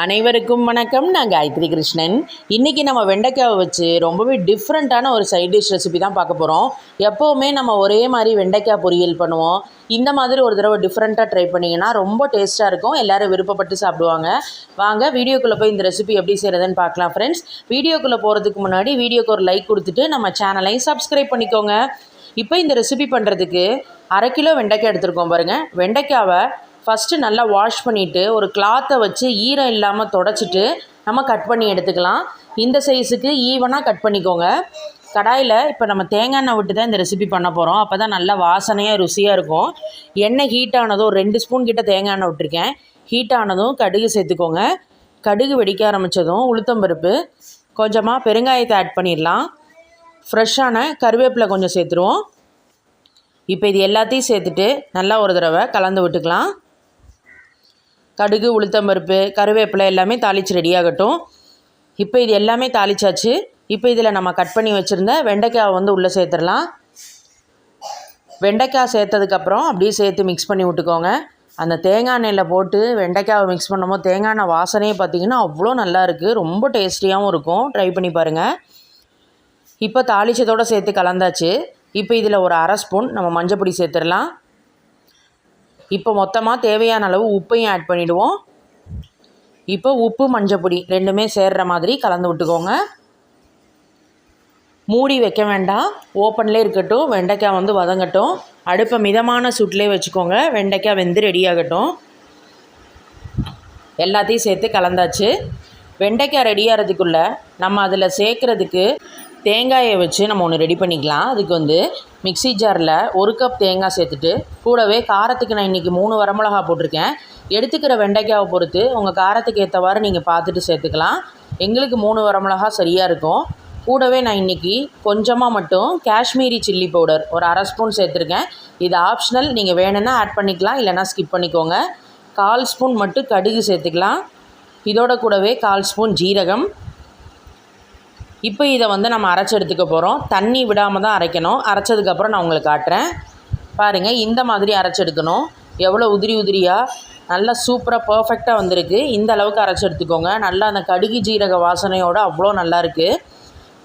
அனைவருக்கும் வணக்கம். நான் காயத்ரி கிருஷ்ணன். இன்றைக்கி நம்ம வெண்டைக்காவை வச்சு ரொம்பவே டிஃப்ரெண்ட்டான ஒரு சைட் டிஷ் ரெசிபி தான் பார்க்க போகிறோம் எப்போவுமே நம்ம ஒரே மாதிரி வெண்டைக்காய் பொரியல் பண்ணுவோம். இந்த மாதிரி ஒரு தடவை டிஃப்ரெண்ட்டாக ட்ரை பண்ணிங்கன்னா ரொம்ப டேஸ்ட்டாக இருக்கும். எல்லோரும் விருப்பப்பட்டு சாப்பிடுவாங்க. வாங்க வீடியோக்குள்ளே போய் இந்த ரெசிபி எப்படி செய்கிறதுன்னு பார்க்கலாம் ஃப்ரெண்ட்ஸ் வீடியோக்குள்ளே போகிறதுக்கு முன்னாடி வீடியோக்கு ஒரு லைக் கொடுத்துட்டு நம்ம சேனலையும் சப்ஸ்கிரைப் பண்ணிக்கோங்க. இப்போ இந்த ரெசிபி பண்ணுறதுக்கு அரை கிலோ வெண்டைக்காய் எடுத்துருக்கோம் பாருங்கள் வெண்டைக்காவை ஃபஸ்ட்டு நல்லா வாஷ் பண்ணிவிட்டு ஒரு கிளாத்தை வச்சு ஈரம் இல்லாமல் தொடச்சிட்டு நம்ம கட் பண்ணி எடுத்துக்கலாம். இந்த சைஸுக்கு ஈவனாக கட் பண்ணிக்கோங்க. கடாயில் இப்போ நம்ம தேங்காய் எண்ணெய் விட்டு தான் இந்த ரெசிபி பண்ண போகிறோம் அப்போ தான் நல்லா வாசனையாக ருசியாக இருக்கும். எண்ணெய் ஹீட் ஆனதும் ஒரு ரெண்டு ஸ்பூன் கிட்ட தேங்காய் எண்ணெய் விட்டுருக்கேன். ஹீட் ஆனதும் கடுகு சேர்த்துக்கோங்க. கடுகு வெடிக்க ஆரம்பித்ததும் உளுத்தம்பருப்பு கொஞ்சமாக பெருங்காயத்தை ஆட் பண்ணிடலாம். ஃப்ரெஷ்ஷான கருவேப்பிலை கொஞ்சம் சேர்த்துருவோம். இப்போ இது எல்லாத்தையும் சேர்த்துட்டு நல்லா ஒரு தடவை கலந்து விட்டுக்கலாம். கடுகு உளுத்தம்பருப்பு கருவேப்பிலை எல்லாமே தாளித்து ரெடியாகட்டும் இப்போ இது எல்லாமே தாளிச்சாச்சு. இப்போ இதில் நம்ம கட் பண்ணி வச்சுருந்த வெண்டைக்காயை வந்து உள்ளே சேர்த்துடலாம். வெண்டைக்காய் சேர்த்ததுக்கப்புறம் அப்படியே சேர்த்து மிக்ஸ் பண்ணி விட்டுக்கோங்க. அந்த தேங்காய் எண்ணெயில் போட்டு வெண்டைக்காவை மிக்ஸ் பண்ணும்போது தேங்காய் எண்ணெய் வாசனையே பார்த்திங்கன்னா அவ்வளோ நல்லா இருக்குது ரொம்ப டேஸ்டியாகவும் இருக்கும். ட்ரை பண்ணி பாருங்கள் இப்போ தாளிச்சதோடு சேர்த்து கலந்தாச்சு. இப்போ இதில் ஒரு அரை ஸ்பூன் நம்ம மஞ்சள் பொடி சேர்த்துடலாம். இப்போ மொத்தமாக தேவையான அளவு உப்பையும் ஆட் பண்ணிவிடுவோம் இப்போ உப்பு மஞ்சள் பொடி ரெண்டுமே சேர்கிற மாதிரி கலந்து விட்டுக்கோங்க. மூடி வைக்க வேண்டாம். ஓப்பன்லேயே இருக்கட்டும். வெண்டைக்காய் வந்து வதங்கட்டும். அடுப்பை மிதமான சூட்லேயே வச்சுக்கோங்க. வெண்டைக்காய் வெந்து ரெடியாகட்டும் எல்லாத்தையும் சேர்த்து கலந்தாச்சு. வெண்டைக்காய் ரெடியாகிறதுக்குள்ளே நம்ம அதில் சேர்க்குறதுக்கு தேங்காயை வச்சு நம்ம ஒன்று ரெடி பண்ணிக்கலாம். அதுக்கு வந்து மிக்சி ஜாரில் ஒரு கப் தேங்காய் சேர்த்துட்டு கூடவே காரத்துக்கு நான் இன்றைக்கி மூணு வரமிளகா போட்டிருக்கேன். எடுத்துக்கிற வெண்டைக்காவை பொறுத்து உங்கள் காரத்துக்கு ஏற்றவாறு நீங்கள் பார்த்துட்டு சேர்த்துக்கலாம். எங்களுக்கு மூணு வரமிளகா சரியாக இருக்கும். கூடவே நான் இன்றைக்கி கொஞ்சமாக மட்டும் காஷ்மீரி சில்லி பவுடர் ஒரு அரை ஸ்பூன் சேர்த்துருக்கேன். இது ஆப்ஷனல் நீங்கள் வேணும்னா ஆட் பண்ணிக்கலாம் இல்லைனா ஸ்கிப் பண்ணிக்கோங்க. கால் ஸ்பூன் மட்டும் கடுகு சேர்த்துக்கலாம். இதோட கூடவே கால் ஸ்பூன் ஜீரகம். இப்போ இதை வந்து நம்ம அரைச்சி எடுத்துக்க போகிறோம் தண்ணி விடாமல் தான் அரைக்கணும். அரைச்சதுக்கப்புறம் நான் உங்களுக்கு காட்டுறேன். பாருங்கள் இந்த மாதிரி அரைச்செடுக்கணும் எவ்வளோ உதிரி உதிரியாக நல்லா சூப்பராக பர்ஃபெக்டாக வந்திருக்கு. இந்த அளவுக்கு அரைச்சி எடுத்துக்கோங்க. நல்லா அந்த கடுகு ஜீரக வாசனையோடு அவ்வளோ நல்லாயிருக்கு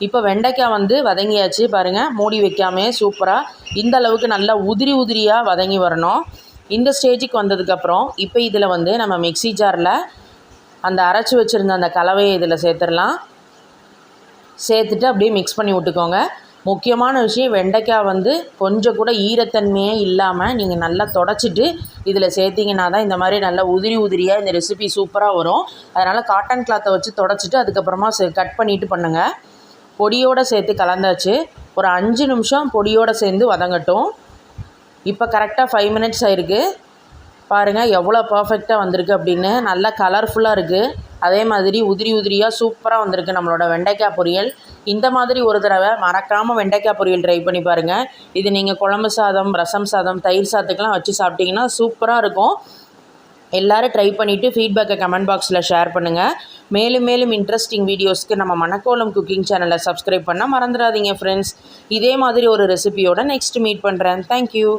இப்போ வெண்டைக்காய் வந்து வதங்கியாச்சு. பாருங்கள் மூடி வைக்காமே சூப்பராக இந்த அளவுக்கு நல்லா உதிரி உதிரியாக வதங்கி வரணும். இந்த ஸ்டேஜுக்கு வந்ததுக்கப்புறம் இப்போ இதில் வந்து நம்ம மிக்சி ஜாரில் அந்த அரைச்சி வச்சுருந்த அந்த கலவையை இதில் சேர்த்துடலாம். சேர்த்துட்டு அப்படியே மிக்ஸ் பண்ணி விட்டுக்கோங்க. முக்கியமான விஷயம் வெண்டைக்காய் வந்து கொஞ்சம் கூட ஈரத்தன்மையே இல்லாமல் நீங்கள் நல்லா தொடச்சிட்டு இதில் சேர்த்திங்கன்னா தான் இந்த மாதிரி நல்லா உதிரி உதிரியாக இந்த ரெசிபி சூப்பராக வரும். அதனால் காட்டன் கிளாத்தை வச்சு தொடச்சிட்டு அதுக்கப்புறமா கட் பண்ணிவிட்டு பண்ணுங்கள் பொடியோடு சேர்த்து கலந்தாச்சு. ஒரு அஞ்சு நிமிஷம் பொடியோடு சேர்ந்து வதங்கட்டும். இப்போ கரெக்டாக ஃபைவ் மினிட்ஸ் ஆயிருக்கு. பாருங்கள் எவ்வளோ பர்ஃபெக்டாக வந்திருக்கு அப்படின்னு. நல்லா கலர்ஃபுல்லாக இருக்குது அதே மாதிரி உதிரி உதிரியாக சூப்பராக வந்திருக்கு நம்மளோட வெண்டைக்காய் பொரியல். இந்த மாதிரி ஒரு தடவை மறக்காமல் வெண்டைக்காய் பொரியல் ட்ரை பண்ணி பாருங்கள் இது நீங்கள் குழம்பு சாதம் ரசம் சாதம் தயிர் சாதத்துக்கெலாம் வச்சு சாப்பிட்டிங்கன்னா சூப்பராக இருக்கும். எல்லோரும் ட்ரை பண்ணிவிட்டு ஃபீட்பேக்கை கமெண்ட் பாக்ஸில் ஷேர் பண்ணுங்கள் மேலும் மேலும் இன்ட்ரெஸ்டிங் வீடியோஸ்க்கு நம்ம மணக்கோலம் குக்கிங் சேனலை சப்ஸ்கிரைப் பண்ணால் மறந்துடாதீங்க ஃப்ரெண்ட்ஸ் இதே மாதிரி ஒரு ரெசிபியோட நெக்ஸ்ட் மீட் பண்ணுறேன் தேங்க்யூ